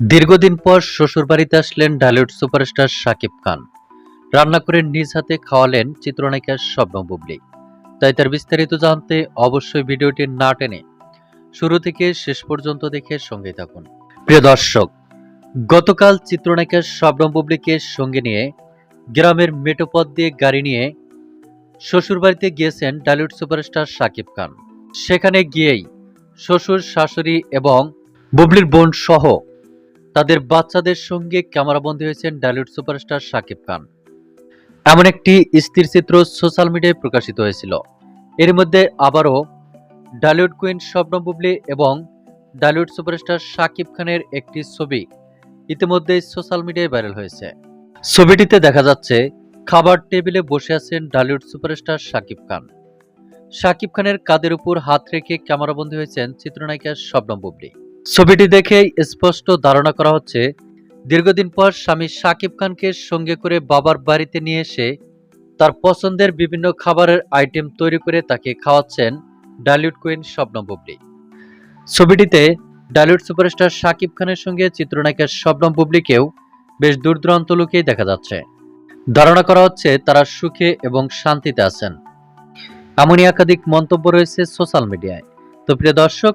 দীর্ঘদিন পর শ্বশুরবাড়িতে আসলেন ঢালিউড সুপারস্টার শাকিব খান। রান্না করে নিজ হাতে খাওয়ালেন চিত্রনায়িকা শবনম বুবলি। তাই তার বিস্তারিত জানতে অবশ্যই ভিডিওটি না টেনে শুরু থেকে শেষ পর্যন্ত দেখে সঙ্গে থাকুন। প্রিয় দর্শক, গতকাল চিত্রনায়িকা শবনম বুবলিকে সঙ্গে নিয়ে গ্রামের মেটোপথ দিয়ে গাড়ি নিয়ে শ্বশুরবাড়িতে গিয়েছেন ঢালিউড সুপারস্টার শাকিব খান। সেখানে গিয়েই শ্বশুর, শাশুড়ি এবং বুবলির বোন সহ তাদের বাচ্চাদের সঙ্গে ক্যামেরাবন্দী হয়েছেন ডালিউড সুপারস্টার শাকিব খান। এমন একটি স্থির চিত্র সোশ্যাল মিডিয়ায় প্রকাশিত হয়েছিল। এর মধ্যে আবারও ডালিউড কুইন স্বপ্ন বুবলি এবং ডালিউড সুপারস্টার শাকিব খানের একটি ছবি ইতিমধ্যেই সোশ্যাল মিডিয়ায় ভাইরাল হয়েছে। ছবিটিতে দেখা যাচ্ছে, খাবার টেবিলে বসে আছেন ডালিউড সুপারস্টার শাকিব খান। শাকিব খানের কাদের উপর হাত রেখে ক্যামেরাবন্দী হয়েছেন চিত্রনায়িকা শবনম বুবলি। ছবিটি দেখে স্পষ্ট ধারণা করা হচ্ছে, দীর্ঘদিন পর স্বামী শাকিব খানকে সঙ্গে করে বাবার বাড়িতে নিয়ে এসে তার পছন্দের বিভিন্ন খাবারের আইটেম তৈরি করে তাকে খাওয়াচ্ছেন ডালিউড কুইন শবনম বুবলি। ছবিটিতে ডালিউড সুপারস্টার শাকিব খানের সঙ্গে চিত্রনায়িকা শবনম বুবলিকেও বেশ দূর দূরান্ত লোকেই দেখা যাচ্ছে। ধারণা করা হচ্ছে তারা সুখে এবং শান্তিতে আছেন। এমনই একাধিক মন্তব্য রয়েছে সোশ্যাল মিডিয়ায়। তো প্রিয় দর্শক